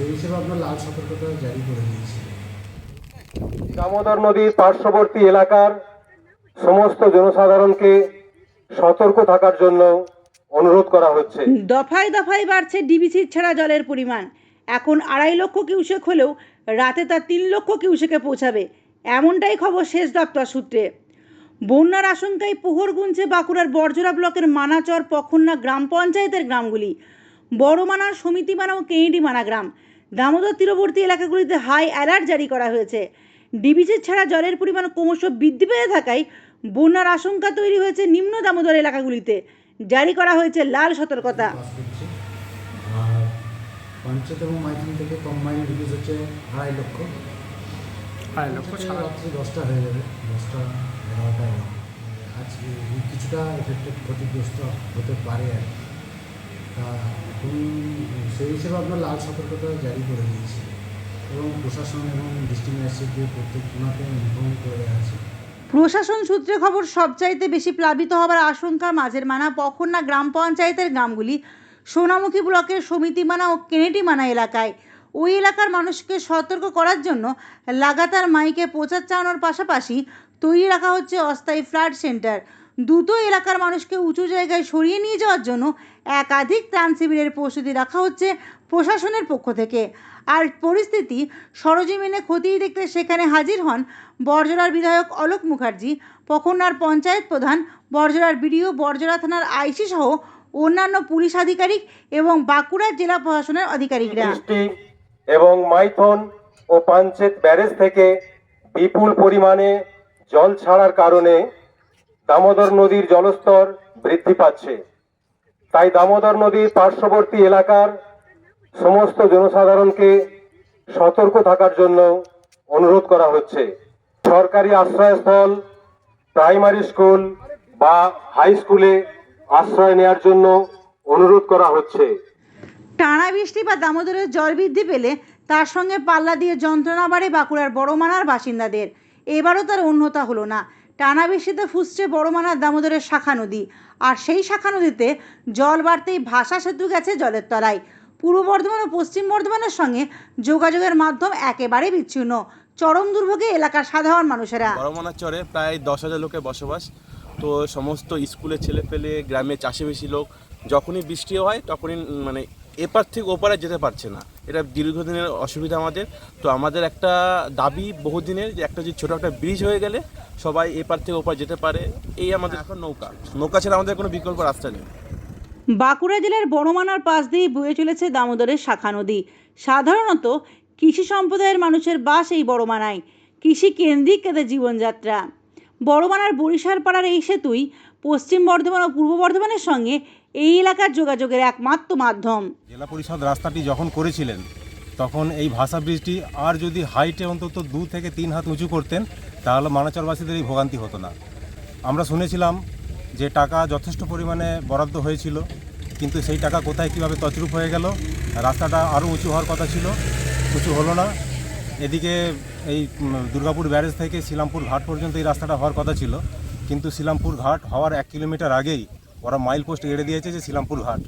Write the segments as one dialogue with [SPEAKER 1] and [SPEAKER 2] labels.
[SPEAKER 1] সেই হিসেবে আপনার লাল সতর্কতা জারি করে দিয়েছে।
[SPEAKER 2] দামোদর নদীর পার্শ্ববর্তী এলাকার সমস্ত জনসাধারণকে সতর্ক থাকার জন্য অনুরোধ করা হচ্ছে।
[SPEAKER 3] দফায় দফায় বাড়ছে ডিবিসির ছাড়া জলের পরিমাণ। এখন আড়াই লক্ষ কিউসেক হলেও রাতে তা তিন লক্ষ কিউসেকে পৌঁছাবে। এমনটাই খবর শেষ দপ্তর সূত্রে। বন্যার আশঙ্কায় পোহর গুনছে বাঁকুড়ার বর্জরা ব্লকের মানাচর পখন্না গ্রাম পঞ্চায়েতের গ্রামগুলি। বড়মানা সমিতিমানা ও কেঁডিমানা গ্রাম। দামোদর তীরবর্তী এলাকাগুলিতে হাই অ্যালার্ট জারি করা হয়েছে। ডিবিসির ছাড়া জলের পরিমাণ ক্রমশ বৃদ্ধি পেয়ে থাকায় বন্যার আশঙ্কা তৈরি হয়েছে নিম্ন দামোদর এলাকাগুলিতে। জারি করা হয়েছে লাল সতর্কতা।
[SPEAKER 1] পঞ্চায়েত এবং মাইথন থেকে কম্বাইন রিলিজ হচ্ছে আড়াই লক্ষ।
[SPEAKER 4] আড়াই লক্ষ
[SPEAKER 1] রাত্রি দশটা হয়ে যাবে। দশটা এগারোটা। আজকে কিছুটা এফেক্টেড ক্ষতিগ্রস্ত হতে পারে আর কি। এখন সেই হিসেবে আপনার লাল সতর্কতা জারি করে দিয়েছে এবং প্রশাসন এবং ডিস্ট্রিক্ট ম্যাজিস্ট্রেটকে প্রত্যেক গুণাকে ইনফর্ম করে আছে।
[SPEAKER 3] প্রশাসন সূত্রে খবর, সবচাইতে বেশি প্লাবিত হবার আশঙ্কা মাঝের মানা পখন্না গ্রাম পঞ্চায়েতের গ্রামগুলি। সোনামুখী ব্লকের সমিতিমানা ও কেনেটিমানা এলাকায়। ওই এলাকার মানুষকে সতর্ক করার জন্য লাগাতার মাইকে প্রচার চালানোর পাশাপাশি তৈরি রাখা হচ্ছে অস্থায়ী ফ্লাড সেন্টার। দুটো এলাকার মানুষকে উঁচু জায়গায় সরিয়ে নিয়ে যাওয়ার জন্য একাধিক ত্রাণ শিবিরের প্রস্তুতি রাখা হচ্ছে প্রশাসনের পক্ষ থেকে। আর পরিস্থিতি সরজমিনে খতিয়ে দেখতে সেখানে হাজির হন বরজোড়ার বিধায়ক অলোক মুখার্জি, পখন্নার পঞ্চায়েত প্রধান বরজোড়ার বিডিও বরজোড়া থানার আইসি সহ অন্যান্য পুলিশ আধিকারিক এবং বাঁকুড়া জেলা প্রশাসনের আধিকারিকরা।
[SPEAKER 2] এবং মাইথন ও পাঞ্চেত ব্যারেজ থেকে বিপুল পরিমাণে জল ছাড়ার কারণে দামোদর নদীর জলস্তর বৃদ্ধি পাচ্ছে। তাই দামোদর নদীর পার্শ্ববর্তী এলাকার সমস্ত জনসাধারণকে সতর্ক থাকার জন্য অনুরোধ করা হচ্ছে। সরকারি আশ্রয়স্থল, প্রাইমারি স্কুল বা হাই স্কুলে আশ্রয় নেওয়ার জন্য অনুরোধ করা হচ্ছে।
[SPEAKER 3] টানা বৃষ্টি বা দামোদরের জল বৃদ্ধি পেলে তার সঙ্গে পাল্লা দিয়ে যন্ত্রণা বাড়ে বাঁকুড়ার বড়মানার বাসিন্দাদের। এবারও তার অন্যতা হলো না। টানা বৃষ্টিতে ফুসছে বড়মানার দামোদরের শাখা নদী। আর সেই শাখা নদীতে জল বাড়তেই ভাষা সেতু গেছে জলের তলায়। পূর্ব বর্ধমান ও পশ্চিম বর্ধমানের সঙ্গে যোগাযোগের মাধ্যম একেবারে বিচ্ছিন্ন। চরম দুর্ভোগে এলাকার সাধারণ মানুষেরা।
[SPEAKER 5] বড়মনার চরে প্রায় দশ হাজার লোকের বসবাস। তো সমস্ত স্কুলের ছেলে পেলে গ্রামে চাষিবেশি লোক, যখনই বৃষ্টি হয়, তখনই মানে এপার থেকে ওপারে যেতে পারছে না। এটা দীর্ঘদিনের অসুবিধা আমাদের। তো আমাদের একটা দাবি বহুদিনের যে একটা যে ছোটো একটা ব্রিজ হয়ে গেলে সবাই এপার থেকে ওপার যেতে পারে, এই আমাদের এখন নৌকা। নৌকা ছাড়া আমাদের কোনো বিকল্প রাস্তা নেই।
[SPEAKER 3] বাঁকুড়া জেলার বড়মানার পাশ দিয়ে বয়ে চলেছে দামোদরের শাখা নদী। সাধারণত কৃষি সম্প্রদায়ের মানুষের বাস এই বড়মানায়। কৃষি কেন্দ্রিক তাদের জীবনযাত্রা। বড়মানার বরিশাল পাড়ার এই সেতুই পশ্চিম বর্ধমান ও পূর্ব বর্ধমানের সঙ্গে এই এলাকার যোগাযোগের একমাত্র মাধ্যম।
[SPEAKER 6] জেলা পরিষদ রাস্তাটি যখন করেছিলেন, তখন এই ভাষা ব্রিজটি আর যদি হাইটে অন্তত দু থেকে তিন হাত উঁচু করতেন, তাহলে মানাচরবাসীদের এই ভোগান্তি হতো না। আমরা শুনেছিলাম যে টাকা যথেষ্ট পরিমাণে বরাদ্দ হয়েছিল, কিন্তু সেই টাকা কোথায় কীভাবে তছরূপ হয়ে গেল, রাস্তাটা আরও উঁচু হওয়ার কথা ছিল, উঁচু হলো না। এদিকে এই দুর্গাপুর ব্যারেজ থেকে শিলামপুর ঘাট পর্যন্ত এই রাস্তাটা হওয়ার কথা ছিল। কিন্তু শিলামপুর ঘাট হওয়ার এক কিলোমিটার আগেই ওরা মাইল পোস্ট এড়ে দিয়েছে যে শিলামপুর ঘাট।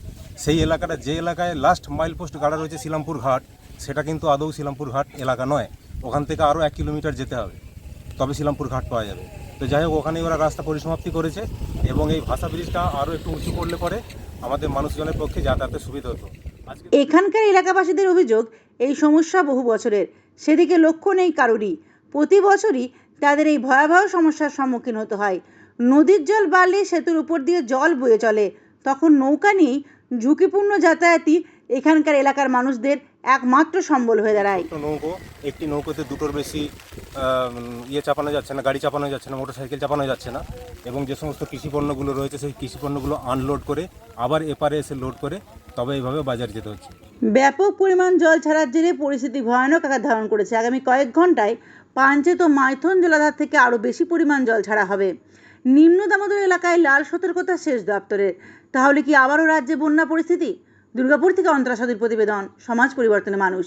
[SPEAKER 6] সেই এলাকাটা যে এলাকায় লাস্ট মাইল পোস্ট গাড়া রয়েছে শিলামপুর ঘাট, সেটা কিন্তু আদৌ শিলামপুর ঘাট এলাকা নয়। ওখান থেকে আরও এক কিলোমিটার যেতে হবে। তবে শিলামপুর ঘাট পাওয়া যাবে। তো যাই হোক ওখানে ওরা রাস্তা পরিসমাপ্তি করেছে এবং এই ভাষা ব্রিজটা আরও একটু উঁচু করলে পরে আমাদের মানুষজনের পক্ষে যাতায়াতের সুবিধা হতো।
[SPEAKER 3] এখানকার এলাকাবাসীদের অভিযোগ, এই সমস্যা বহু বছরের। সেদিকে লক্ষ্য নেই কারোরই। প্রতি বছরই তাদের এই ভয়াবহ সমস্যার সম্মুখীন হতে হয়। নদীর জল বাড়লে সেতুর উপর দিয়ে জল বয়ে চলে। তখন নৌকা নিয়েই ঝুঁকিপূর্ণ যাতায়াতই এখানকার এলাকার মানুষদের একমাত্র সম্বল হয়ে দাঁড়ায়।
[SPEAKER 6] নৌকো, একটি নৌকোতে দুটোর বেশি ইয়ে চাপানো যাচ্ছে না, গাড়ি চাপানো যাচ্ছে না মোটর সাইকেল চাপানো যাচ্ছে না এবং যে সমস্ত কৃষিপণ্যগুলো রয়েছে সেই কৃষিপণ্যগুলো আনলোড করে আবার এপারে এসে লোড করে তবে এইভাবে বাজারে যেতে হচ্ছে।
[SPEAKER 3] ব্যাপক পরিমাণ জল ছাড়ার জেরে পরিস্থিতি ভয়ানক আকার ধারণ করেছে। আগামী কয়েক ঘন্টায় পাঞ্চেত মাইথন জলাধার থেকে আরও বেশি পরিমাণ জল ছাড়া হবে। নিম্ন দামোদর এলাকায় লাল সতর্কতা শেষ দপ্তরের তাহলে কি আবারও রাজ্যে বন্যা পরিস্থিতি? দুর্গাপুর থেকে অন্তরাসাদীর প্রতিবেদন, সমাজ পরিবর্তনে মানুষ।